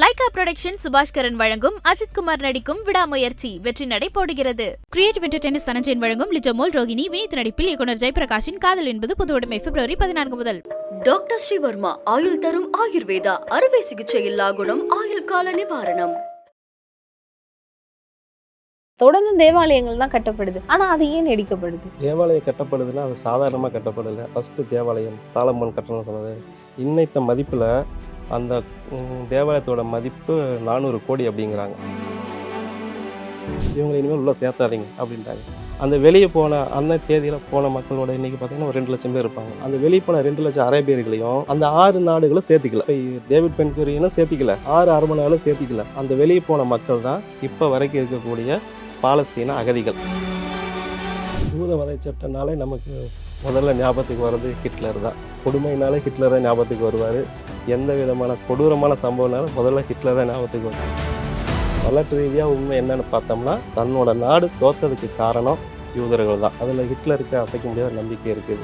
Lyca production Subaskaran வழங்கும் அஜித் குமார் நடிக்கும் விடாமுயற்சி வெற்றி நடை போடுகிறது. கிரியேட்டிவ் என்டர்டைனர் சனஞ்சயன் வழங்கும் லிஜமோல் ரோகிணி வினீத் நடிப்பில் இயக்குனர் ஜெயபிரகாஷின் காதல் என்பது புது உடைமை பிப்ரவரி பதினான்கு முதல். டாக்டர் ஸ்ரீவர்மா ஆயுள் தரும் ஆயுர்வேதா அறுவை சிகிச்சை இல்லா குணம் ஆயுள் கால நிவாரணம். தொடர்ந்து தேவாலயங்கள் தான் கட்டப்படுது. ஆனா அது ஏன் இடிக்கப்படுது? தேவாலயம் கட்டப்படுதுன்னா அது சாதாரணமாக கட்டப்படலை. ஃபஸ்ட்டு தேவாலயம் சாலமன் கட்டணம் சொன்னது. இன்னைத்த மதிப்பில் அந்த தேவாலயத்தோட மதிப்பு நானூறு கோடி அப்படிங்கிறாங்க. இவங்களை இனிமேல் உள்ளே சேர்த்தாதீங்க அப்படின்ட்டாங்க அந்த வெளியே போன அந்த தேதியில் போன மக்களோட இன்னைக்கு பார்த்தீங்கன்னா ஒரு ரெண்டு லட்சம் பேர் இருப்பாங்க. அந்த வெளியே போன ரெண்டு லட்சம் அரேபியர்களையும் அந்த ஆறு நாடுகளும் சேர்த்துக்கல. இப்ப டேவிட் பென்குரியனும் சேர்த்திக்கல. ஆறு அரபனாலும் சேர்த்திக்கல. அந்த வெளியே போன மக்கள் தான் இப்போ வரைக்கும் இருக்கக்கூடிய பாலஸ்தீன அகதிகள். யூத வதை சட்டனாலே நமக்கு முதல்ல ஞாபகத்துக்கு வர்றது ஹிட்லர் தான். கொடுமைனாலே ஹிட்லர் தான் ஞாபகத்துக்கு வருவார். எந்த விதமான கொடூரமான சம்பவம்னாலும் முதல்ல ஹிட்லர் தான் ஞாபகத்துக்கு வரும். வரலாற்று ரீதியாக உண்மை என்னன்னு பார்த்தோம்னா தன்னோட நாடு தோத்ததுக்கு காரணம் யூதர்கள் தான். அதில் ஹிட்லருக்கு அசைக்க முடியாத நம்பிக்கை இருக்குது.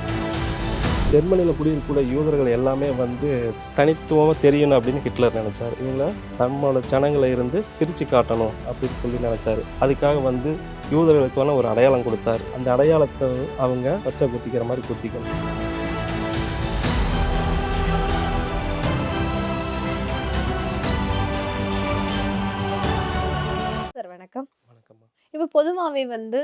ஜெர்மனியில் குடியிருக்கக்கூடிய யூதர்கள் எல்லாமே வந்து தனித்துவமாக தெரியணும் அப்படின்னு ஹிட்லர் நினச்சார். இவங்கள தன்னோட ஜனங்களை இருந்து பிரித்து காட்டணும் அப்படின்னு சொல்லி நினச்சாரு. அதுக்காக வந்து யூதர்களுக்கான ஒரு அடையாளம் கொடுத்தார். அந்த அடையாளத்தை அவங்க பச்சை குத்திக்கிற மாதிரி குத்திக்கணும் பொதுவாகவே வந்து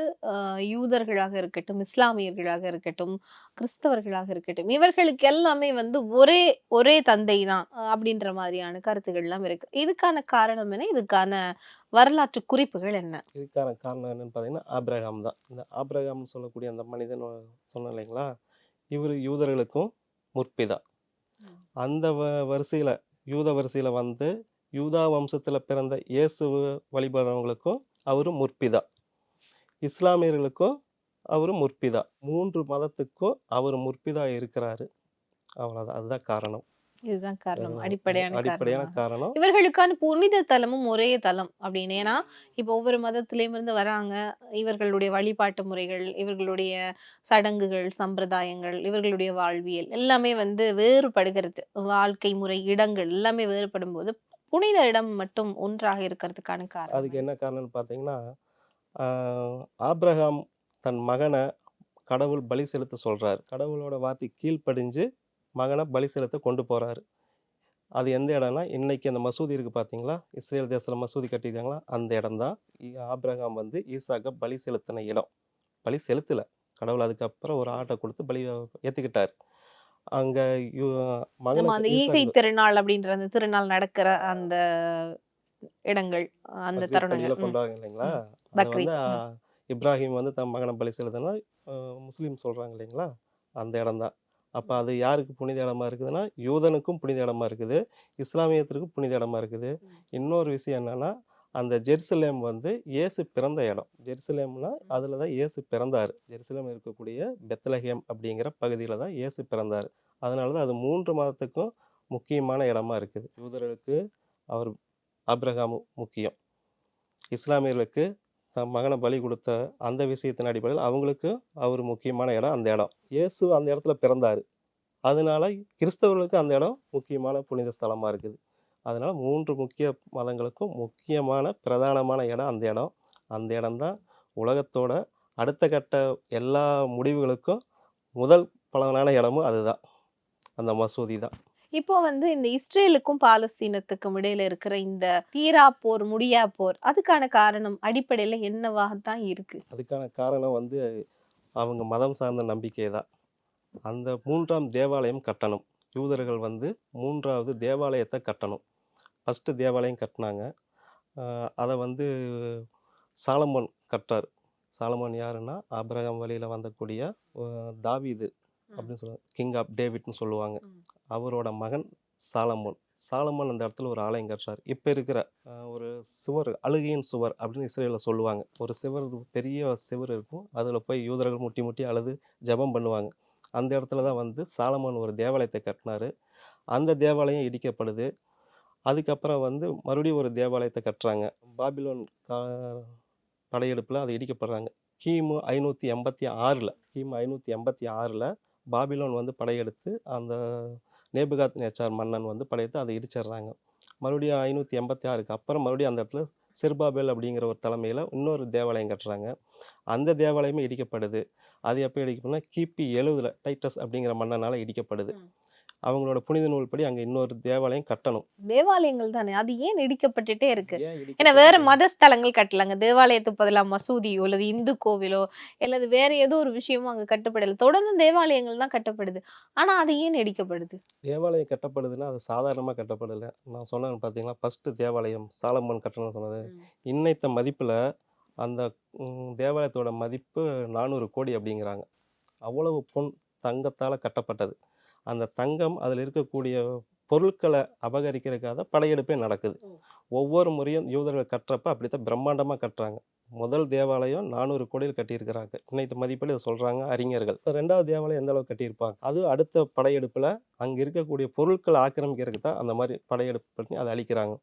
யூதர்களாக இருக்கட்டும் இஸ்லாமியர்களாக இருக்கட்டும் கிறிஸ்தவர்களாக இருக்கட்டும் இவர்களுக்கு எல்லாமே வந்து ஒரே ஒரே தந்தை தான் அப்படின்ற மாதிரியான கருத்துக்கள் எல்லாம் இருக்கு. இதுக்கான காரணம் என்ன? இதுக்கான வரலாற்று குறிப்புகள் என்ன? இதுக்கான காரணம் என்னன்னு பார்த்தீங்கன்னா ஆப்ரஹாம் தான். இந்த ஆப்ரஹாம்னு சொல்லக்கூடிய அந்த மனிதன் சொன்னேன் இல்லைங்களா? இவர் யூதர்களுக்கும் முற்பிதா. அந்த வ வரிசையில் யூத வரிசையில் வந்து யூதா வம்சத்தில் பிறந்த இயேசுவை வழிபடுறவங்களுக்கும் அவரும் முற்பிதா. இஸ்லாமியர்களுக்கும் அவரும் முற்பிதா. மூன்று மதத்துக்கும் அவர் முற்பிதா இருக்கிறாரு. அவ்வளோதான் அதுதான் காரணம். இதுதான் காரணம். அடிப்படையான அடிப்படையான காரணம். காரணம். இவர்களுக்கான புனித தலமும் ஒரே தலம் அப்படின்னு. ஏன்னா இப்போ ஒவ்வொரு மதத்திலேயும் இருந்து வராங்க. இவர்களுடைய வழிபாட்டு முறைகள் இவர்களுடைய சடங்குகள் சம்பிரதாயங்கள் இவர்களுடைய வாழ்வியல் எல்லாமே வந்து வேறுபடுகிறது. வாழ்க்கை முறை இடங்கள் எல்லாமே வேறுபடும் போது புனித இடம் மட்டும் ஒன்றாக இருக்கிறதுக்கான காரணம். அதுக்கு என்ன காரணம்னு பார்த்தீங்கன்னா ஆஹ், ஆபிரகாம் தன் மகனை கடவுள் பலி செலுத்த சொல்றார். கடவுளோட வார்த்தை கீழ்ப்படிஞ்சு மகனை பலி செலுத்த கொண்டு போறாரு. அது எந்த இடம்னா இன்னைக்கு அந்த மசூதி இருக்கு பார்த்தீங்களா இஸ்ரேல் தேசத்தில் மசூதி கட்டியிருக்காங்களா? அந்த இடம் தான் ஆபிரகாம் வந்து ஈசாக்க பலி செலுத்தின இடம். பலி செலுத்தல. கடவுள் அதுக்கப்புறம் ஒரு ஆட்டை கொடுத்து பலி ஏற்றுக்கிட்டார் அங்கே அந்த ஈகை திருநாள் அப்படின்ற அந்த திருநாள் நடக்கிற அந்த இடங்கள் அந்த தருணங்கள். கொண்டாடுறாங்க இல்லைங்களா? பக்ரீத். வந்து இப்ராஹிம் வந்து தன் மகனை பலி செலுத்தினா முஸ்லீம் சொல்றாங்க இல்லைங்களா? அந்த இடம் தான். அப்போ அது யாருக்கு புனித இடமா இருக்குதுன்னா யூதனுக்கும் புனித இடமா இருக்குது இஸ்லாமியத்திற்கும் புனித இடமா இருக்குது. இன்னொரு விஷயம் என்னன்னா அந்த ஜெருசலேம் வந்து இயேசு பிறந்த இடம். ஜெருசலேம்னா அதில் தான் இயேசு பிறந்தார். ஜெருசலேம் இருக்கக்கூடிய பெத்லஹேம் அப்படிங்கிற பகுதியில் தான் இயேசு பிறந்தார். அதனால தான் அது மூன்று மதத்துக்கும் முக்கியமான இடமா இருக்குது. யூதர்களுக்கு அவர் ஆபிரகாம் முக்கியம். இஸ்லாமியர்களுக்கு தன் மகனை பலி கொடுத்த அந்த விஷயத்தின் அடிப்படையில் அவங்களுக்கு அவர் முக்கியமான இடம் அந்த இடம். இயேசு அந்த இடத்துல பிறந்தார். அதனால கிறிஸ்தவர்களுக்கு அந்த இடம் முக்கியமான புனித ஸ்தலமாக இருக்குது. அதனால் மூன்று முக்கிய மதங்களுக்கும் முக்கியமான பிரதானமான இடம் அந்த இடம். அந்த இடம்தான் உலகத்தோட அடுத்த கட்ட எல்லா முடிவுகளுக்கும் முதல் பலனான இடமும் அதுதான். அந்த மசூதி தான். இப்போ வந்து இந்த இஸ்ரேலுக்கும் பாலஸ்தீனத்துக்கும் இடையில இருக்கிற இந்த தீரா போர் முடியா போர் அதுக்கான காரணம் அடிப்படையில என்னவாகத்தான் இருக்கு? அதுக்கான காரணம் வந்து அவங்க மதம் சார்ந்த நம்பிக்கை தான். அந்த மூன்றாம் தேவாலயம் கட்டணும். யூதர்கள் வந்து மூன்றாவது தேவாலயத்தை கட்டணும். ஃபஸ்ட்டு தேவாலயம் கட்டினாங்க. அதை வந்து சாலமோன் கட்டார். சாலமோன் யாருன்னா ஆபிரகாம் வழியில் வந்தக்கூடிய அஹ், தாவீது. அப்படின்னு சொல்லுவாங்க. கிங் ஆஃப் டேவிட்னு சொல்லுவாங்க. அவரோட மகன் சாலமோன். சாலமோன் அந்த இடத்துல ஒரு ஆலயம் கட்டுறார். இப்போ இருக்கிற ஒரு சுவர் அழுகையின் சுவர் அப்படின்னு இஸ்ரேலில் சொல்லுவாங்க. ஒரு சுவர் பெரிய சுவர் இருக்கும். அதில் போய் யூதர்கள் முட்டி முட்டி அழுது ஜெபம் பண்ணுவாங்க. அந்த இடத்துல தான் வந்து சாலமோன் ஒரு தேவாலயத்தை கட்டினாரு. அந்த தேவாலயம் இடிக்கப்படுது. அதுக்கப்புறம் வந்து மறுபடியும் ஒரு தேவாலயத்தை கட்டுறாங்க. பாபிலோன் படையெடுப்பில் அது இடிக்கப்படுறாங்க. கிமு ஐநூற்றி எண்பத்தி ஆறில் கிமு ஐநூற்றி எண்பத்தி ஆறில் பாபிலோன் வந்து படையெடுத்து அந்த நேபுகாத் நேச்சார் மன்னன் வந்து படையெடுத்து அதை இடிச்சிடுறாங்க மறுபடியும் ஐநூற்றி எண்பத்தி ஆறுக்கு அப்புறம் மறுபடியும் அந்த இடத்துல சிறுபாபேல் அப்படிங்கிற ஒரு தலைமையில் இன்னொரு தேவாலயம் கட்டுறாங்க. அந்த தேவாலயமே இடிக்கப்படுது. அது எப்போ இடிக்கப்படுதுன்னா கிபி எழுவதில் டைட்டஸ் அப்படிங்கிற மன்னனால் இடிக்கப்படுது. அவங்களோட புனித நூல்படி அங்கே இன்னொரு தேவாலயம் கட்டணும். தேவாலயங்கள் தானே? அது ஏன் இடிக்கப்பட்டுட்டே இருக்கு? ஏன் ஏன்னா வேற? மத ஸ்தலங்கள் கட்டலாங்க. தேவாலயத்துக்கு பதிலாக மசூதியோ அல்லது இந்து கோவிலோ அல்லது வேற ஏதோ ஒரு விஷயமோ அங்க கட்டப்படல. தொடர்ந்து தேவாலயங்கள் தான் கட்டப்படுது. ஆனா அது ஏன் இடிக்கப்படுது? தேவாலயம் கட்டப்படுதுன்னா அது சாதாரணமாக கட்டப்படலை. நான் சொன்னேன் பார்த்தீங்களா ஃபஸ்ட்டு தேவாலயம் சாலமன் கட்டணம் சொன்னது. இன்னைத்த மதிப்பில் அந்த தேவாலயத்தோட மதிப்பு நானூறு கோடி அப்படிங்கிறாங்க. அவ்வளவு பொன் தங்கத்தால் கட்டப்பட்டது. அந்த தங்கம் அதில் இருக்கக்கூடிய பொருட்களை அபகரிக்கிறதுக்காக படையெடுப்பே நடக்குது. ஒவ்வொரு முறையும் யூதர்கள் கட்டுறப்ப அப்படித்தான் பிரம்மாண்டமாக கட்டுறாங்க. முதல் தேவாலயம் நானூறு கோடியில் கட்டியிருக்கிறாங்க. இன்னைக்கு மதிப்பில் இதை சொல்கிறாங்க அறிஞர்கள். ரெண்டாவது தேவாலயம் எந்த அளவுக்கு கட்டியிருப்பாங்க? அது அடுத்த படையெடுப்பில் அங்கே இருக்கக்கூடிய பொருட்களை ஆக்கிரமிக்கிறதுக்கு தான் அந்த மாதிரி படையெடுப்பு பண்ணி அதை அழிக்கிறாங்க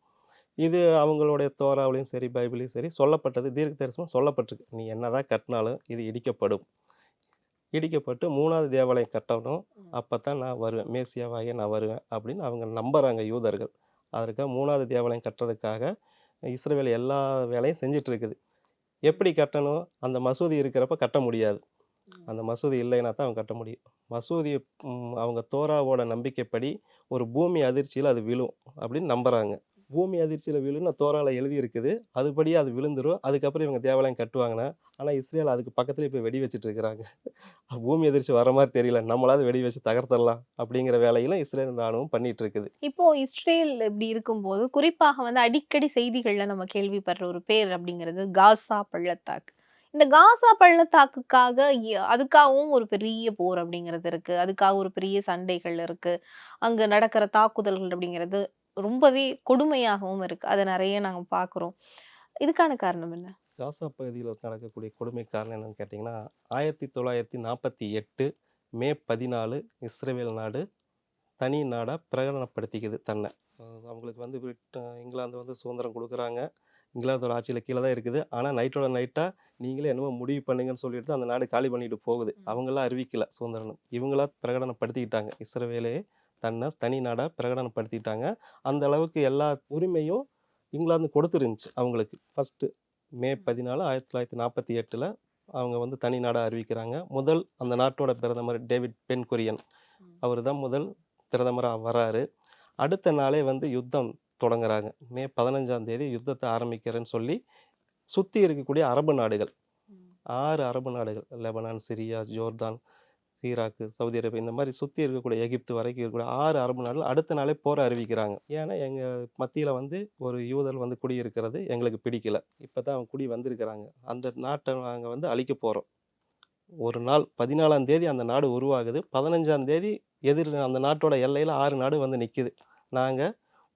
இது அவங்களுடைய தோராவிலையும் சரி பைபிளையும் சரி சொல்லப்பட்டது தீர்க்க தரிசனம் சொல்லப்பட்டிருக்கு. நீ என்னதான் கட்டினாலும் இது இடிக்கப்படும். இடிக்கப்பட்டு மூணாவது தேவாலயம் கட்டணும் அப்போ தான் நான் வருவேன். மேசியாவாகிய நான் வருவேன் அப்படின்னு அவங்க நம்புறாங்க யூதர்கள். அதற்காக மூணாவது தேவாலயம் கட்டுறதுக்காக இஸ்ரவேல் எல்லா வேலையும் செஞ்சுட்டு இருக்குது எப்படி கட்டணும்? அந்த மசூதி இருக்கிறப்ப கட்ட முடியாது. அந்த மசூதி இல்லைன்னா தான் அவங்க கட்ட முடியும். மசூதி அவங்க தோராவோட நம்பிக்கைப்படி ஒரு பூமி அதிர்ச்சியில் அது விழும் அப்படின்னு நம்புறாங்க. பூமி அதிர்ச்சியில் விழுன்னு தோரால எழுதி இருக்குது அதுபடியே அது விழுந்துரும். அதுக்கப்புறம் இவங்க தேவாலயம் கட்டுவாங்கன்னா ஆனால் இஸ்ரேல் அதுக்கு பக்கத்துல இப்போ வெடி வச்சுட்டு இருக்கிறாங்க. பூமி அதிர்ச்சி வர மாதிரி தெரியல. நம்மளாவது வெடி வச்சு தகர்த்தரலாம் அப்படிங்கிற வேலையில இஸ்ரேல் ராணுவம் பண்ணிட்டு இருக்குது இப்போ இஸ்ரேல் இப்படி இருக்கும்போது குறிப்பாக வந்து அடிக்கடி செய்திகளில் நம்ம கேள்விப்படுற ஒரு பேர் அப்படிங்கிறது காசா பள்ளத்தாக்கு. இந்த காசா பள்ளத்தாக்குக்காக அதுக்காகவும் ஒரு பெரிய போர் அப்படிங்கிறது இருக்குது அதுக்காக ஒரு பெரிய சண்டைகள் இருக்குது அங்கே நடக்கிற தாக்குதல்கள் அப்படிங்கிறது ரொம்பவே கொடுமையாகவும் இருக்கு. அதை நிறைய நாங்க பாக்குறோம். இதுக்கான காரணம் என்ன? காசா பகுதியில் நடக்கக்கூடிய கொடுமை காரணம் என்னன்னு கேட்டிங்கன்னா ஆயிரத்தி தொள்ளாயிரத்தி நாற்பத்தி எட்டு மே பதினாலு இஸ்ரேல் நாடு தனி நாடாக பிரகடனப்படுத்திக்குது தன்னை. அவங்களுக்கு வந்து பிரிட்ட இங்கிலாந்து வந்து சுதந்திரம் கொடுக்குறாங்க. இங்கிலாந்தோட ஆட்சியில் கீழே தான் இருக்குது. ஆனால் நைட்டோட நைட்டாக நீங்களே என்னமோ முடிவு பண்ணுங்கன்னு சொல்லிட்டு அந்த நாடு காலி பண்ணிட்டு போகுது. அவங்களாம் அறிவிக்கல சுதந்திரம் இவங்களா பிரகடனப்படுத்திக்கிட்டாங்க இஸ்ரவேலே. தன்னை தனி நாடாக பிரகடனப்படுத்திட்டாங்க. அந்த அளவுக்கு எல்லா உரிமையும் இங்கிலாந்து கொடுத்துருந்துச்சு அவங்களுக்கு. ஃபஸ்ட்டு மே பதினாலு ஆயிரத்தி தொள்ளாயிரத்தி நாற்பத்தி எட்டில் அவங்க வந்து தனி நாடாக அறிவிக்கிறாங்க. முதல் அந்த நாட்டோட பிரதமர் டேவிட் பென் குரியன் அவர் தான் முதல் பிரதமராக வராரு. அடுத்த நாளே வந்து யுத்தம் தொடங்குறாங்க. மே பதினஞ்சாம் தேதி யுத்தத்தை ஆரம்பிக்கிறேன்னு சொல்லி சுற்றி இருக்கக்கூடிய அரபு நாடுகள். ஆறு அரபு நாடுகள். Lebanon Syria Jordan Iraq Saudi Arabia இந்த மாதிரி சுற்றி இருக்கக்கூடிய எகிப்து வரைக்கும் இருக்கக்கூடிய ஆறு அரபு நாடுகள் அடுத்த நாளே போரை அறிவிக்கிறாங்க. ஏன்னா எங்கள் மத்தியில் வந்து ஒரு யூதர் வந்து குடியிருக்கிறது எங்களுக்கு பிடிக்கல. இப்போ தான் அவங்க குடி வந்திருக்கிறாங்க. அந்த நாட்டை நாங்கள் வந்து அழிக்க போகிறோம் ஒரு நாள் பதினாலாம் தேதி அந்த நாடு உருவாகுது. பதினஞ்சாம் தேதி எதிர் அந்த நாட்டோட எல்லையில் ஆறு நாடு வந்து நிற்கிது நாங்கள்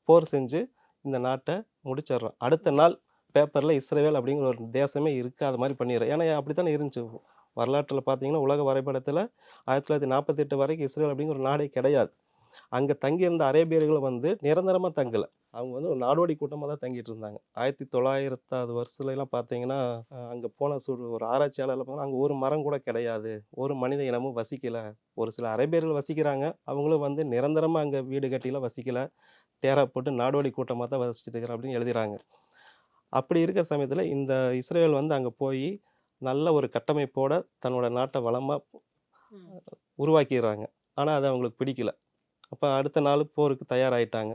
போர் செஞ்சு இந்த நாட்டை முடிச்சிடுறோம். அடுத்த நாள் பேப்பரில் இஸ்ரேல் அப்படிங்கிற ஒரு தேசமே இருக்காத மாதிரி பண்ணிடுறோம். ஏன்னா அப்படி தானே இருந்துச்சு. வரலாற்றில் பார்த்தீங்கன்னா உலக வரைபடத்தில் ஆயிரத்தி தொள்ளாயிரத்தி நாற்பத்தெட்டு வரைக்கும் இஸ்ரேல் அப்படிங்கிற ஒரு நாடே கிடையாது. அங்கே தங்கியிருந்த அரேபியர்கள் வந்து நிரந்தரமாக தங்கலை. அவங்க வந்து ஒரு நாடோடி கூட்டமாக தான் தங்கிட்டு இருந்தாங்க. ஆயிரத்தி தொள்ளாயிரத்தாவது வருஷத்துலலாம் பார்த்தீங்கன்னா அங்கே போன சு ஒரு ஆராய்ச்சியாளர்ல பார்த்தீங்கன்னா அங்கே ஒரு மரம் கூட கிடையாது. ஒரு மனித இனமும் வசிக்கலை. ஒரு சில அரேபியர்கள் வசிக்கிறாங்க. அவங்களும் வந்து நிரந்தரமாக அங்கே வீடு கட்டிலாம் வசிக்கலை. டேரா போட்டு நாடோடி கூட்டமாக தான் வசிச்சுட்டு இருக்கிற அப்படின்னு எழுதுகிறாங்க அப்படி இருக்கிற சமயத்தில் இந்த இஸ்ரேல் வந்து அங்கே போய் நல்ல ஒரு கட்டமைப்போட தன்னோட நாட்டை வளமாக உருவாக்கிடுறாங்க. ஆனால் அது அவங்களுக்கு பிடிக்கல. அப்போ அடுத்த நாள் போருக்கு தயாராயிட்டாங்க.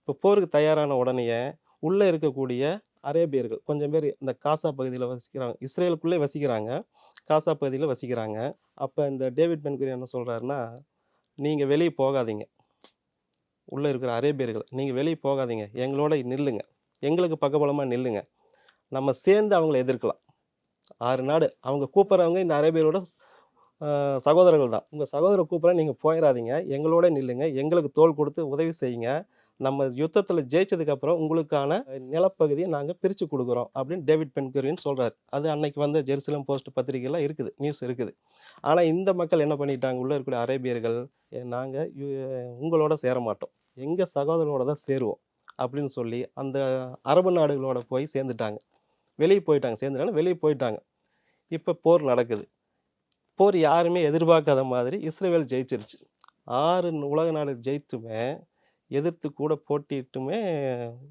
இப்போ போருக்கு தயாரான உடனேயே உள்ளே இருக்கக்கூடிய அரேபியர்கள் கொஞ்சம் பேர் இந்த காசா பகுதியில் வசிக்கிறாங்க. இஸ்ரேலுக்குள்ளே வசிக்கிறாங்க. காசா பகுதியில் வசிக்கிறாங்க. அப்போ இந்த டேவிட் பென்குரி என்ன சொல்கிறாருன்னா நீங்கள் வெளியே போகாதீங்க. உள்ளே இருக்கிற அரேபியர்கள் நீங்கள் வெளியே போகாதீங்க. எங்களோட நில்லுங்க. எங்களுக்கு பக்கபலமாக நில்லுங்க. நம்ம சேர்ந்து அவங்கள எதிர்க்கலாம். ஆறு நாடு. அவங்க கூப்பிட்றவங்க இந்த அரேபியரோட சகோதரர்கள் தான் உங்கள் சகோதரர் கூப்பிட்ற நீங்கள் போயிடாதீங்க எங்களோட நில்லுங்க. எங்களுக்கு தோள் கொடுத்து உதவி செய்யுங்க. நம்ம யுத்தத்தில் ஜெயிச்சதுக்கப்புறம் உங்களுக்கான நிலப்பகுதியை நாங்கள் பிரித்து கொடுக்குறோம் அப்படின்னு டேவிட் பென்குரின்னு சொல்கிறார் அது அன்னைக்கு வந்து ஜெருசலம் போஸ்ட் பத்திரிகையில் இருக்குது. நியூஸ் இருக்குது. ஆனால் இந்த மக்கள் என்ன பண்ணிட்டாங்க? உள்ளே இருக்கக்கூடிய அரேபியர்கள் நாங்கள் உங்களோட சேர மாட்டோம். எங்கள் சகோதரனோட தான் சேருவோம் அப்படின்னு சொல்லி அந்த அரபு நாடுகளோட போய் சேர்ந்துட்டாங்க. வெளியே போயிட்டாங்க சேர்ந்தனால வெளியே போயிட்டாங்க. இப்போ போர் நடக்குது. போர் யாருமே எதிர்பார்க்காத மாதிரி இஸ்ரேல் ஜெயிச்சிருச்சு. ஆறு உலக நாடு ஜெயித்துமே எதிர்த்து கூட போட்டிட்டுமே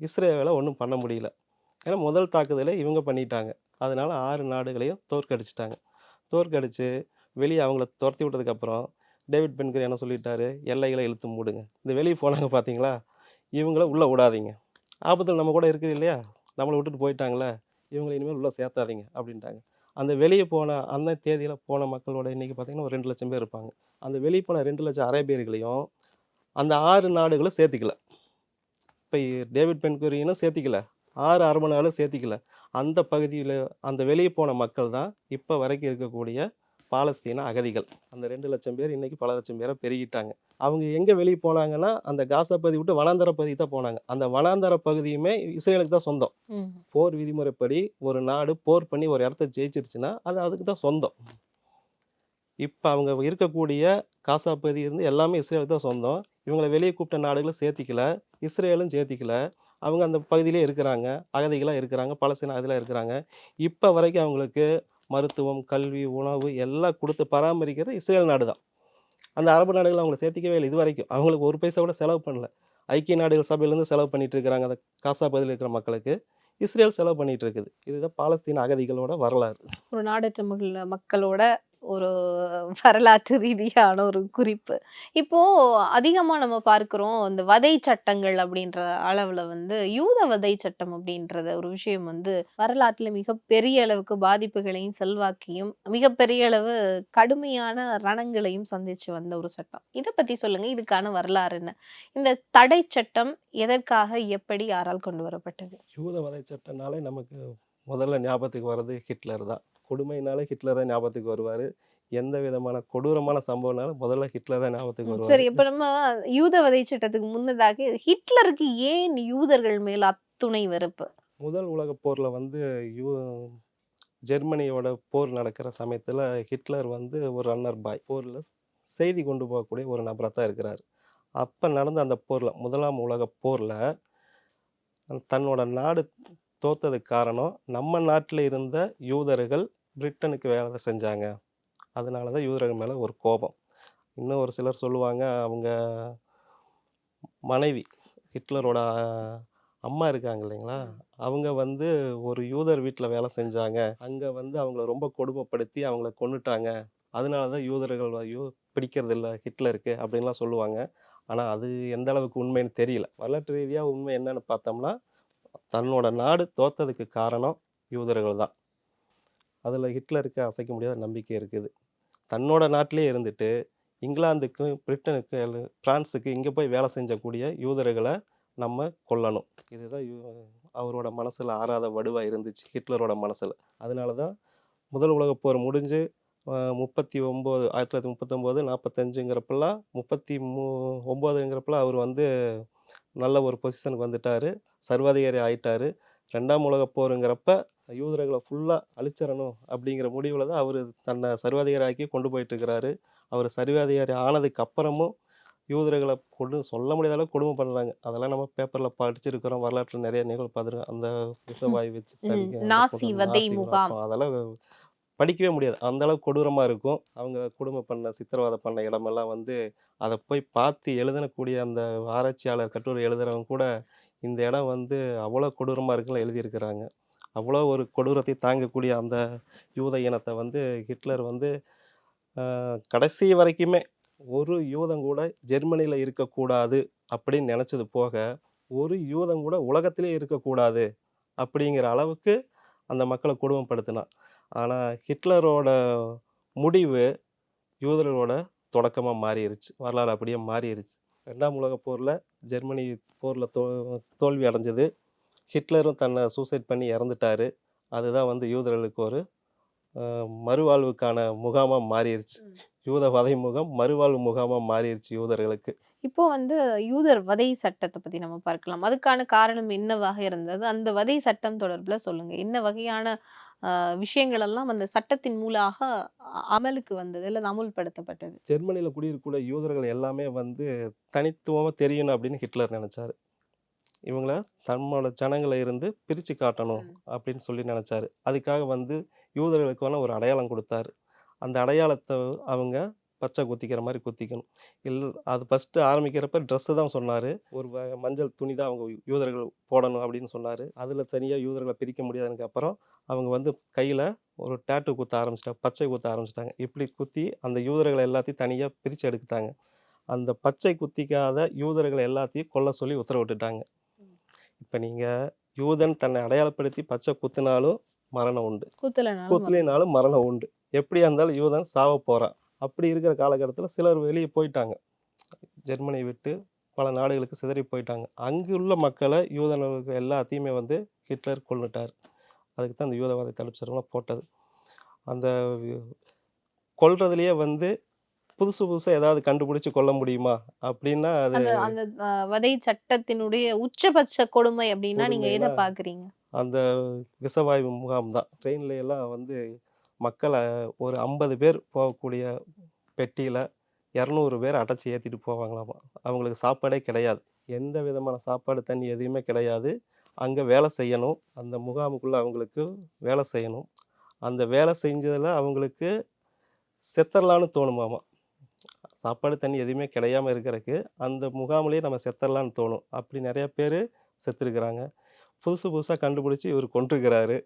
இஸ்ரேவேலை ஒன்றும் பண்ண முடியல. ஏன்னா முதல் தாக்குதலை இவங்க பண்ணிட்டாங்க. அதனால் ஆறு நாடுகளையும் தோற்கடிச்சிட்டாங்க. தோற்கடித்து வெளியே அவங்கள துரத்தி விட்டதுக்கப்புறம் டேவிட் பென்கர் என்ன சொல்லிட்டாரு? எல்லைகளை இழுத்து மூடுங்க. இந்த வெளியே போனாங்க பார்த்தீங்களா இவங்கள உள்ளே விடாதீங்க. ஆபத்தில் நம்ம கூட இருக்குது இல்லையா? நம்மளை விட்டுட்டு போயிட்டாங்களே? இவங்களை இனிமேல் உள்ளே சேர்த்தாதீங்க அப்படின்ட்டாங்க. அந்த வெளியே போன அந்த தேதியில் போன மக்களோட இன்றைக்கி பார்த்தீங்கன்னா ஒரு ரெண்டு லட்சம் பேர் இருப்பாங்க. அந்த வெளியே போன ரெண்டு லட்சம் அரேபியர்களையும் அந்த ஆறு நாடுகளும் சேர்த்திக்கல. இப்போ டேவிட் பென்குரியனும் சேர்த்திக்கல. ஆறு அரபு நாளும் சேர்த்திக்கல. அந்த பகுதியில் அந்த வெளியே போன மக்கள் தான் இப்போ வரைக்கும் இருக்கக்கூடிய பாலஸ்தீன அகதிகள். அந்த ரெண்டு லட்சம் பேர் இன்னைக்கு பல லட்சம் பேரை பெருகிட்டாங்க. அவங்க எங்கே வெளியே போனாங்கன்னா அந்த காசா பகுதி விட்டு வனாந்தர பகுதி தான் போனாங்க. அந்த வனாந்தர பகுதியுமே இஸ்ரேலுக்கு தான் சொந்தம். போர் விதிமுறைப்படி ஒரு நாடு போர் பண்ணி ஒரு இடத்த ஜெயிச்சிருச்சுன்னா அது அதுக்கு தான் சொந்தம். இப்போ அவங்க இருக்கக்கூடிய காசா பகுதி இருந்து எல்லாமே இஸ்ரேலுக்கு தான் சொந்தம். இவங்களை வெளியே கூப்பிட்ட நாடுகளும் சேர்த்திக்கல. இஸ்ரேலும் சேர்த்திக்கல. அவங்க அந்த பகுதியிலே இருக்கிறாங்க. அகதிகளாக இருக்கிறாங்க. பலஸ்தீன அகதிகளாக இருக்கிறாங்க. இப்போ வரைக்கும் அவங்களுக்கு மருத்துவம் கல்வி உணவு எல்லாம் கொடுத்து பராமரிக்கிறது இஸ்ரேல் நாடு தான் அந்த அரபு நாடுகள் அவங்கள சேர்த்திக்கவே இல்லை இது வரைக்கும் அவங்களுக்கு ஒரு பைசா கூட செலவு பண்ணல. ஐக்கிய நாடுகள் சபையிலேருந்து செலவு பண்ணிட்டு இருக்கிறாங்க அந்த காசா பகுதியில் இருக்கிற மக்களுக்கு. இஸ்ரேல் செலவு பண்ணிட்டு இருக்குது இதுதான் பாலஸ்தீன அகதிகளோட வரலாறு. ஒரு நாடற்ற மக்களோட ஒரு வரலாற்று ரீதியான ஒரு குறிப்பு. இப்போ அதிகமாக நம்ம பார்க்குறோம் இந்த வதை சட்டங்கள் அப்படின்ற அளவில் வந்து யூத வதை சட்டம் அப்படின்றத ஒரு விஷயம் வந்து வரலாற்றில் மிகப்பெரிய அளவுக்கு பாதிப்புகளையும் செல்வாக்கையும் மிகப்பெரிய அளவு கடுமையான ரணங்களையும் சந்தித்து வந்த ஒரு சட்டம். இதை பற்றி சொல்லுங்கள் இதுக்கான வரலாறு என்ன? இந்த தடை சட்டம் எதற்காக எப்படி யாரால் கொண்டு வரப்பட்டது? யூத வதை சட்டம்னாலே நமக்கு முதல்ல ஞாபகத்துக்கு வர்றது ஹிட்லர் தான். கொடுமைனாலே ஹிட்லர் தான் ஞாபகத்துக்கு வருவார். எந்த விதமான கொடூரமான சம்பவம்னாலும் முதல்ல ஹிட்லர் தான் ஞாபகத்துக்கு வருவார். சரி. இப்ப நம்ம யூத வதை சட்டத்துக்கு முன்னதாக ஹிட்லருக்கு ஏன் யூதர்கள் மேல் அத்துணை வெறுப்பு? முதல் உலகப் போரில் வந்து யூ ஜெர்மனியோட போர் நடக்கிற சமயத்தில் ஹிட்லர் வந்து ஒரு ரன்னர் பாய். போரில் செய்தி கொண்டு போகக்கூடிய ஒரு நபராக தான் இருக்கிறார். அப்போ நடந்த அந்த போரில் முதலாம் உலகப் போரில் தன்னோட நாடு தோத்ததுக்கு காரணம் நம்ம நாட்டில் இருந்த யூதர்கள் பிரிட்டனுக்கு வேலை செஞ்சாங்க. அதனால தான் யூதர்கள் மேலே ஒரு கோபம். இன்னும் ஒரு சிலர் சொல்லுவாங்க அவங்க மனைவி ஹிட்லரோட அம்மா இருக்காங்க இல்லைங்களா? அவங்க வந்து ஒரு யூதர் வீட்டில் வேலை செஞ்சாங்க. அங்கே வந்து அவங்கள ரொம்ப கொடுமைப்படுத்தி அவங்கள கொன்னுட்டாங்க. அதனால தான் யூதர்கள் யூ பிடிக்கிறது இல்லை ஹிட்லருக்கு அப்படின்லாம் சொல்லுவாங்க. ஆனால் அது எந்த அளவுக்கு உண்மைன்னு தெரியல. வரலாற்று ரீதியாக உண்மை என்னன்னு பார்த்தோம்னா தன்னோட நாடு தோத்ததுக்கு காரணம் யூதர்கள் தான். அதில் ஹிட்லருக்கு அசைக்க முடியாத நம்பிக்கை இருக்குது. தன்னோட நாட்டிலே இருந்துட்டு இங்கிலாந்துக்கும் பிரிட்டனுக்கும் எல்லாம் பிரான்ஸுக்கு இங்கே போய் வேலை செஞ்சக்கூடிய யூதர்களை நம்ம கொல்லணும். இதுதான் யூ- அவரோட மனசில் ஆறாத வடுவாக இருந்துச்சு ஹிட்லரோட மனசில். அதனால தான் முதல் உலகப் போர் முடிஞ்சு முப்பத்தி ஒம்பது ஆயிரத்தி தொள்ளாயிரத்தி முப்பத்தொம்போது நாற்பத்தஞ்சுங்கிறப்பெல்லாம் முப்பத்தி மூ ஒம்போதுங்கிறப்பெல்லாம் அவர் வந்து நல்ல ஒரு பொசிஷனுக்கு வந்துட்டார். சர்வாதிகாரி ஆயிட்டாரு. ரெண்டாம் உலகப் போருங்கிறப்ப யூதர்களை ஃபுல்லாக அழிச்சிடணும் அப்படிங்கிற முடிவில் தான் அவர் தன்னை சர்வாதிகாரி ஆக்கி கொண்டு போயிட்டு இருக்கிறாரு. அவர் சர்வாதிகாரி ஆனதுக்கு அப்புறமும் யூதர்களை கொண்டு சொல்ல முடியாத அளவுக்கு கொடுமை பண்ணுறாங்க அதெல்லாம் நம்ம பேப்பரில் படிச்சிருக்கிறோம். வரலாற்றில் நிறைய நிகழ்வு பார்த்துருக்கோம். அந்த விஷவாயு வச்சு அதெல்லாம் படிக்கவே முடியாது. அந்தளவுக்கு கொடூரமாக இருக்கும். அவங்க குடும்ப பண்ண சித்திரவதை பண்ண இடமெல்லாம் வந்து அதை போய் பார்த்து எழுதனக்கூடிய அந்த ஆராய்ச்சியாளர் கட்டுரை எழுதுகிறவங்க கூட இந்த இடம் வந்து அவ்வளோ கொடூரமாக இருக்குன்னு எழுதியிருக்கிறாங்க. அவ்வளோ ஒரு கொடூரத்தை தாங்கக்கூடிய அந்த யூத இனத்தை வந்து ஹிட்லர் வந்து கடைசி வரைக்குமே ஒரு யூதம் கூட ஜெர்மனியில் இருக்கக்கூடாது அப்படின்னு நினச்சது போக ஒரு யூதம் கூட உலகத்திலே இருக்கக்கூடாது அப்படிங்கிற அளவுக்கு அந்த மக்களை கொடுமைப்படுத்தினான் ஆனால் ஹிட்லரோட முடிவு யூதர்களோட தொடக்கமாக மாறிடுச்சு வரலாறு அப்படியே மாறிடுச்சு ரெண்டாம் உலகப் போரில் ஜெர்மனி போரில் தோ தோல்வி அடைஞ்சது. ஹிட்லரும் தன்னை சூசைட் பண்ணி இறந்துட்டாரு. அதுதான் வந்து யூதர்களுக்கு ஒரு மறுவாழ்வுக்கான முகாமாக மாறிடுச்சு யூத வதை முகாம் மறுவாழ்வு முகாமாக மாறிடுச்சு யூதர்களுக்கு. இப்போ வந்து யூதர் வதை சட்டத்தை பத்தி நம்ம பார்க்கலாம். அதுக்கான காரணம் என்னவாக இருந்தது? அந்த வதை சட்டம் தொடர்புல சொல்லுங்க. என்ன வகையான விஷயங்கள் எல்லாம் அந்த சட்டத்தின் மூலாக அ- அமலுக்கு வந்தது அல்லது அமுல்படுத்தப்பட்டது. ஜெர்மனியில் குடியிருக்கக்கூடிய யூதர்கள் எல்லாமே வந்து தனித்துவமாக தெரியணும் அப்படின்னு ஹிட்லர் நினச்சாரு. இவங்கள தன்னோட ஜனங்களை இருந்து பிரித்து காட்டணும். அப்படின்னு சொல்லி நினச்சாரு. அதுக்காக வந்து யூதர்களுக்கான ஒரு அடையாளம் கொடுத்தாரு. அந்த அடையாளத்தை அவங்க பச்சை குத்திக்கிற மாதிரி குத்திக்கணும். இல் அது ஃபஸ்ட்டு ஆரம்பிக்கிறப்ப ட்ரெஸ்ஸு தான் சொன்னார். ஒரு மஞ்சள் துணி தான் அவங்க யூதர்கள் போடணும் அப்படின்னு சொன்னார். அதில் தனியாக யூதர்களை பிரிக்க முடியாதுக்கு அப்புறம் அவங்க வந்து கையில் ஒரு டேட்டு குத்த ஆரம்பிச்சிட்டாங்க பச்சை குத்த ஆரம்பிச்சிட்டாங்க. இப்படி குத்தி அந்த யூதர்களை எல்லாத்தையும் தனியாக பிரித்து எடுத்துட்டாங்க அந்த பச்சை குத்திக்காத யூதர்களை எல்லாத்தையும் கொல்ல சொல்லி உத்தரவிட்டுட்டாங்க. இப்போ நீங்கள் யூதன் தன்னை அடையாளப்படுத்தி பச்சை குத்தினாலும் மரணம் உண்டு. கூத்தலனாலும் குத்துலினாலும் மரணம் உண்டு. எப்படியா இருந்தாலும் யூதன் சாவ போகிறான் அப்படி இருக்கிற காலகட்டத்தில் சிலர் வெளியே போயிட்டாங்க. ஜெர்மனி விட்டு பல நாடுகளுக்கு சிதறி போயிட்டாங்க. அங்குள்ள மக்களை யூதனர்கள் எல்லாத்தையுமே வந்து ஹிட்லர் கொன்னுட்டார். அதுக்கு தான் அந்த யூதவாத தடுப்பு சட்டம்லாம் போட்டது. அந்த கொல்றதுலயே வந்து புதுசு புதுசாக ஏதாவது கண்டுபிடிச்சு கொல்ல முடியுமா? அப்படின்னா அது அந்த வதை சட்டத்தினுடைய உச்சபட்ச கொடுமை அப்படின்னா நீங்க எதை பாக்குறீங்க? அந்த விஷவாயு முகாம் தான். ட்ரெயின்ல எல்லாம் வந்து மக்களை ஒரு ஐம்பது பேர் போகக்கூடிய பெட்டியில் இரநூறு பேர் அடைச்சி ஏற்றிட்டு போவாங்களாமா? அவங்களுக்கு சாப்பாடே கிடையாது. எந்த விதமான சாப்பாடு தண்ணி எதுவுமே கிடையாது. அங்கே வேலை செய்யணும். அந்த முகாமுக்குள்ளே அவங்களுக்கு வேலை செய்யணும். அந்த வேலை செஞ்சதில் அவங்களுக்கு செத்தரலான்னு தோணுமாமா? சாப்பாடு தண்ணி எதுவுமே கிடையாமல் இருக்கிறதுக்கு அந்த முகாமிலேயே நம்ம செத்தரலான்னு தோணும். அப்படி நிறைய பேர் செத்துருக்குறாங்க. புதுசு புதுசாக கண்டுபிடிச்சி இவர் கொண்டிருக்கிறாரு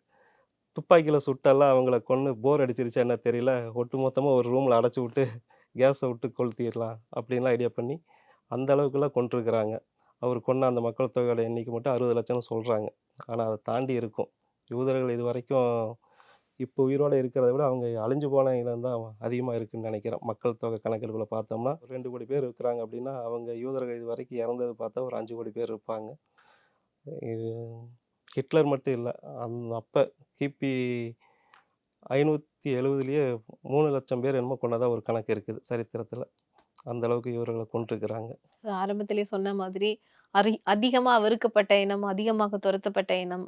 துப்பாக்கியில் சுட்டெல்லாம் அவங்கள கொன்று போர் அடிச்சிருச்சா என்ன தெரியல. ஒட்டு மொத்தமாக ஒரு ரூமில் அடைச்சி விட்டு கேஸை விட்டு கொளுத்திடலாம் அப்படின்லாம் ஐடியா பண்ணி அந்த அளவுக்குலாம் கொண்டிருக்கிறாங்க அவர் கொண்ட அந்த மக்கள் தொகையோட எண்ணிக்கை மட்டும் அறுபது லட்சம்னு சொல்கிறாங்க ஆனால் அதை தாண்டி இருக்கும். யூதர்கள் இது வரைக்கும் இப்போ உயிரோடு இருக்கிறத விட அவங்க அழிஞ்சு போன இனம் தான் அதிகமாக இருக்குன்னு நினைக்கிறேன். மக்கள் தொகை கணக்கெடுப்பில் பார்த்தோம்னா ஒரு ரெண்டு கோடி பேர் இருக்கிறாங்க அப்படின்னா அவங்க யூதர்கள் இது வரைக்கும் இறந்தது பார்த்தா ஒரு அஞ்சு கோடி பேர் இருப்பாங்க. இது ஹிட்லர் மட்டும் இல்லை. அந்த அப்போ கிபி ஐநூற்றி எழுவதுலேயே மூணு லட்சம் பேர் என்னமோ கொண்டதாக ஒரு கணக்கு இருக்குது சரித்திரத்தில். அந்த அளவுக்கு இவர்களை கொண்டிருக்கிறாங்க ஆரம்பத்திலே சொன்ன மாதிரி அரி அதிகமா வெறுக்கப்பட்ட இனம் அதிகமாக துரத்தப்பட்ட இனம்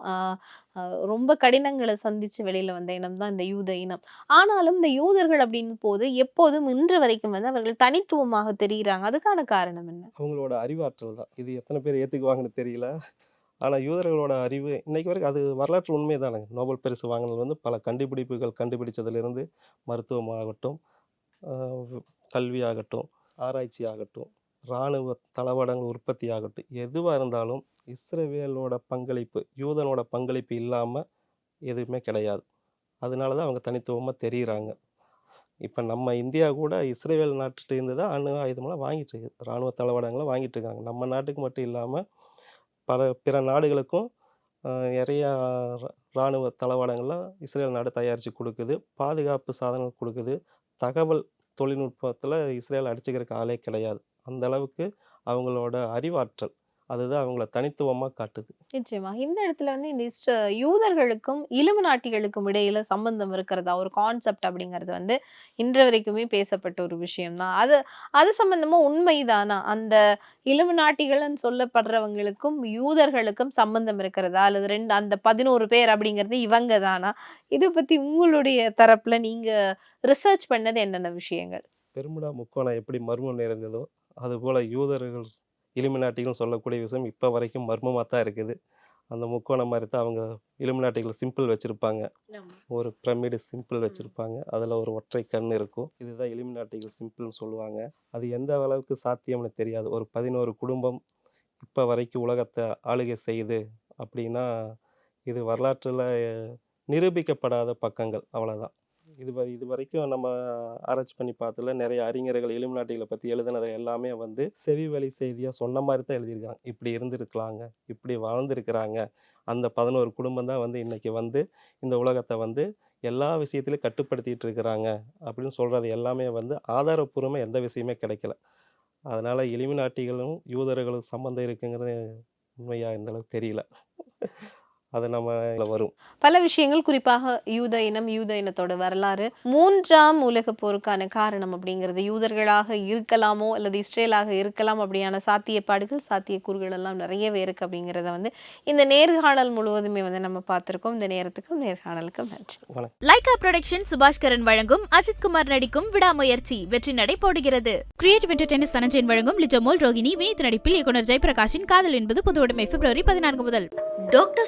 ரொம்ப கடினங்களை சந்திச்சு வெளியில வந்த இனம் தான் இந்த யூத இனம். ஆனாலும் இந்த யூதர்கள் அப்படின்னு போது எப்போதும் இன்று வரைக்கும் வந்து அவர்கள் தனித்துவமாக தெரிகிறாங்க. அதுக்கான காரணம் என்ன? அவங்களோட அறிவாற்றல் தான். இது எத்தனை பேர் ஏற்றுக்குவாங்கன்னு தெரியல. ஆனால் யூதர்களோட அறிவு இன்றைக்கு வரைக்கும் அது வரலாற்று உண்மை தானே நோபல் பரிசு வாங்கினது வந்து பல கண்டுபிடிப்புகள் கண்டுபிடிச்சதுலேருந்து மருத்துவமாகட்டும் கல்வியாகட்டும் ஆராய்ச்சி ஆகட்டும் இராணுவ தளவாடங்கள் உற்பத்தி ஆகட்டும் எதுவாக இருந்தாலும் இஸ்ரேவேலோட பங்களிப்பு யூதனோட பங்களிப்பு இல்லாமல் எதுவுமே கிடையாது. அதனால தான் அவங்க தனித்துவமாக தெரிகிறாங்க இப்போ நம்ம இந்தியா கூட இஸ்ரேவேல் நாட்டுகிட்டேருந்து தான் அணு ஆயுதமெல்லாம் வாங்கிட்டு இருக்கு. இராணுவ தளவாடங்களை வாங்கிட்டு இருக்காங்க. நம்ம நாட்டுக்கு மட்டும் இல்லாமல் பல பிற நாடுகளுக்கும் நிறையா நிறைய ரா- இராணுவ தளவாடங்கள்லாம் இஸ்ரேல் நாடு தயாரித்து கொடுக்குது. பாதுகாப்பு சாதனங்கள் கொடுக்குது. தகவல் தொழில்நுட்பத்தில் இஸ்ரேல் அடிச்சுக்கிறக்கு ஆளே கிடையாது. அந்த அளவுக்கு அவங்களோட அறிவாற்றல் அதுதான் அவங்கள தனித்துவமாக காட்டுது. நிச்சயமா. இந்த இடத்துல வந்து இந்த யூதர்களுக்கும் இலும நாட்டிகளுக்கும் இடையில சம்பந்தம் இருக்கிறதா ஒரு கான்செப்ட் அப்படிங்கிறது வந்து இன்று வரைக்குமே பேசப்பட்ட ஒரு விஷயம்தான். அது அது சம்பந்தமா உண்மைதானா? அந்த இலும நாட்டிகள்னு சொல்லப்படுறவங்களுக்கும் யூதர்களுக்கும் சம்பந்தம் இருக்கிறதா? அல்லது ரெண்டு அந்த பதினோரு பேர் அப்படிங்கிறது இவங்க தானா இதை பத்தி உங்களுடைய தரப்புல நீங்க ரிசர்ச் பண்ணது என்னென்ன விஷயங்கள்? பெருமுடா முக்கோணம் எப்படி மர்மம் நிறைந்ததோ அதுபோல் யூதர்கள் இலுமினாட்டிகள் சொல்லக்கூடிய விஷயம் இப்போ வரைக்கும் மர்மமாக தான் இருக்குது. அந்த முக்கோணம் மாதிரி தான் அவங்க இலுமினாட்டிகள் சிம்பிள் வச்சுருப்பாங்க. ஒரு பிரமிடு சிம்பிள் வச்சுருப்பாங்க. அதில் ஒரு ஒற்றை கண் இருக்கும். இதுதான் இலுமினாட்டிகள் சிம்பிள்னு சொல்லுவாங்க. அது எந்த அளவுக்கு சாத்தியம்னு தெரியாது. ஒரு பதினோரு குடும்பம் இப்போ வரைக்கும் உலகத்தை ஆளுகை செய்யுது அப்படின்னா இது வரலாற்றில் நிரூபிக்கப்படாத பக்கங்கள். அவ்வளோதான் இது வரை இது வரைக்கும் நம்ம ஆராய்ச்சி பண்ணி பார்த்ததுல நிறைய அறிஞர்கள் இலுமினாட்டிகளை பற்றி எழுதுனதை எல்லாமே வந்து செவி வழி செய்தியாக சொன்ன மாதிரி தான் எழுதியிருக்காங்க இப்படி இருந்திருக்கலாங்க இப்படி வாழ்ந்திருக்கிறாங்க. அந்த பதினோரு குடும்பம் தான் வந்து இன்னைக்கு வந்து இந்த உலகத்தை வந்து எல்லா விஷயத்திலையும் கட்டுப்படுத்திட்டு இருக்கிறாங்க அப்படின்னு சொல்கிறது எல்லாமே வந்து ஆதாரப்பூர்வமாக எந்த விஷயமே கிடைக்கல. அதனால் இலுமினாட்டிகளும் யூதர்களும் சம்மந்தம் இருக்குங்கிறது உண்மையாக இந்தளவுக்கு தெரியல. அது நம்ம வரும். பல விஷயங்கள் குறிப்பாக யூத இனம் யூத இனத்தோட வரலாறு மூன்றாம் உலக போருக்கான காரணம் அப்படிங்கிறது யூதர்களாக இருக்கலாமோ அல்லது இஸ்ரேலாக இருக்கலாம் அப்படியான சாத்தியப்பாடுகள் சாத்தியக்கூறுகள் எல்லாம் நிறையவே இருக்கு அப்படிங்கிறத வந்து இந்த நேர்காணல் முழுவதுமே வந்து நம்ம பார்த்திருக்கோம். இந்த நேரத்துக்கும் நேர்காணலுக்கும் நன்றி. லைகா புரொடக்ஷன் சுபாஷ்கரன் வழங்கும் அஜித் குமார் நடிக்கும் விடாமுயற்சி வெற்றி நடை போடுகிறது. கிரியேட்டிவ் என்டர்டைனர் சனஞ்சயன் வழங்கும் லிஜமோல் ரோகிணி வினீத் நடிப்பில் இயக்குனர் ஜெயபிரகாஷின் காதல் என்பது புதுவுடைமை பிப்ரவரி பதினான்கு முதல். டாக்டர்